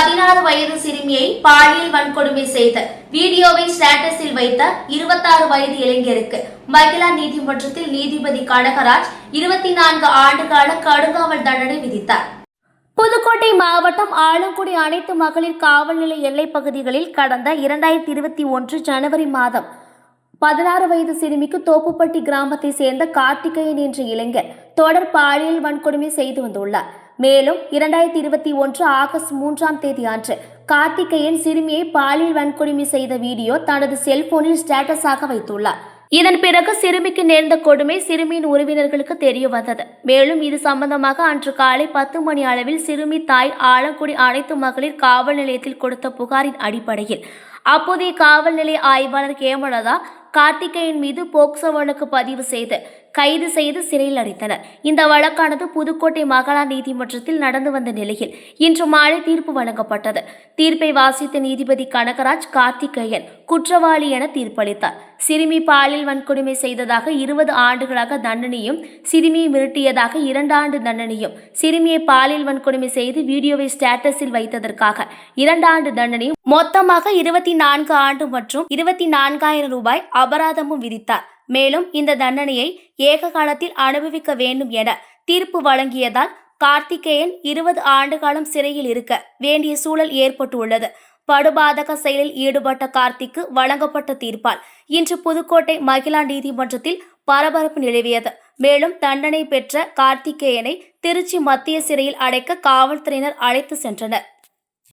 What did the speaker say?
பதினாறு வயது சிறுமியை பாலியல் வன்கொடுமை செய்த வீடியோவை ஸ்டேட்டஸில் வைத்த இருபத்தாறு வயது இளைஞருக்கு மகிழா நீதிமன்றத்தில் நீதிபதி கனகராஜ் இருபத்தி நான்கு ஆண்டுகால கடுங்காவல் தண்டனை விதித்தார். புதுக்கோட்டை மாவட்டம் ஆலங்குடி அனைத்து மகளிர் காவல் நிலைய எல்லைப் பகுதிகளில் கடந்த இரண்டாயிரத்தி இருபத்தி ஒன்று ஜனவரி மாதம் பதினாறு வயது சிறுமிக்கு தோப்புப்பட்டி கிராமத்தை சேர்ந்த கார்த்திகேயன் என்ற இளைஞர் தொடர் பாலியல் வன்கொடுமை செய்து வந்துள்ளார். மேலும் இரண்டாயிரத்தி இருபத்தி ஒன்று ஆகஸ்ட் மூன்றாம் தேதி அன்று கார்த்திகேயன் சிறுமியை பாலியல் வன்கொடுமை செய்த வீடியோ தனது செல்போனில் ஸ்டேட்டஸாக வைத்துள்ளார். இதன் பிறகு சிறுமிக்கு நேர்ந்த கொடுமை சிறுமியின் உறவினர்களுக்கு தெரிய வந்தது. மேலும் இது சம்பந்தமாக அன்று காலை பத்து மணி அளவில் சிறுமி தாய் ஆலங்குடி அனைத்து மகளிர் காவல் நிலையத்தில் கொடுத்த புகாரின் அடிப்படையில். அப்போதைய காவல் நிலைய ஆய்வாளர் ஹேமலதா கார்த்திகேயன் மீது போக்சோ வழக்கு பதிவு செய்து கைது செய்து சிறையில் அடைத்தனர். இந்த வழக்கானது புதுக்கோட்டை மகளா நீதிமன்றத்தில் நடந்து வந்த நிலையில் இன்று மாலை தீர்ப்பு வழங்கப்பட்டது. தீர்ப்பை வாசித்த நீதிபதி கனகராஜ் கார்த்திகேயன் குற்றவாளி என தீர்ப்பளித்தார். சிறுமி பாலியல் வன்கொடுமை செய்ததாக இருபது ஆண்டுகளாக தண்டனையும் சிறுமியை மிரட்டியதாக இரண்டு ஆண்டு தண்டனையும் சிறுமியை பாலியல் வன்கொடுமை செய்து வீடியோவை ஸ்டேட்டஸில் வைத்ததற்காக இரண்டு ஆண்டு தண்டனையும் மொத்தமாக இருபத்தி நான்கு ஆண்டு மற்றும் இருபத்தி நான்காயிரம் ரூபாய் அபராதமும் விதித்தார். மேலும் இந்த தண்டனையை ஏக காலத்தில் அனுபவிக்க வேண்டும் என தீர்ப்பு வழங்கியதால் கார்த்திகேயன் இருபது ஆண்டு காலம் சிறையில் இருக்க வேண்டிய சூழல் ஏற்பட்டுள்ளது. படுபாதக செயலில் ஈடுபட்ட கார்த்திக்கு வழங்கப்பட்ட தீர்ப்பால் இன்று புதுக்கோட்டை மகிழா நீதிமன்றத்தில் பரபரப்பு நிலவியது. மேலும் தண்டனை பெற்ற கார்த்திகேயனை திருச்சி மத்திய சிறையில் அடைக்க காவல்துறையினர் அழைத்து சென்றனர்.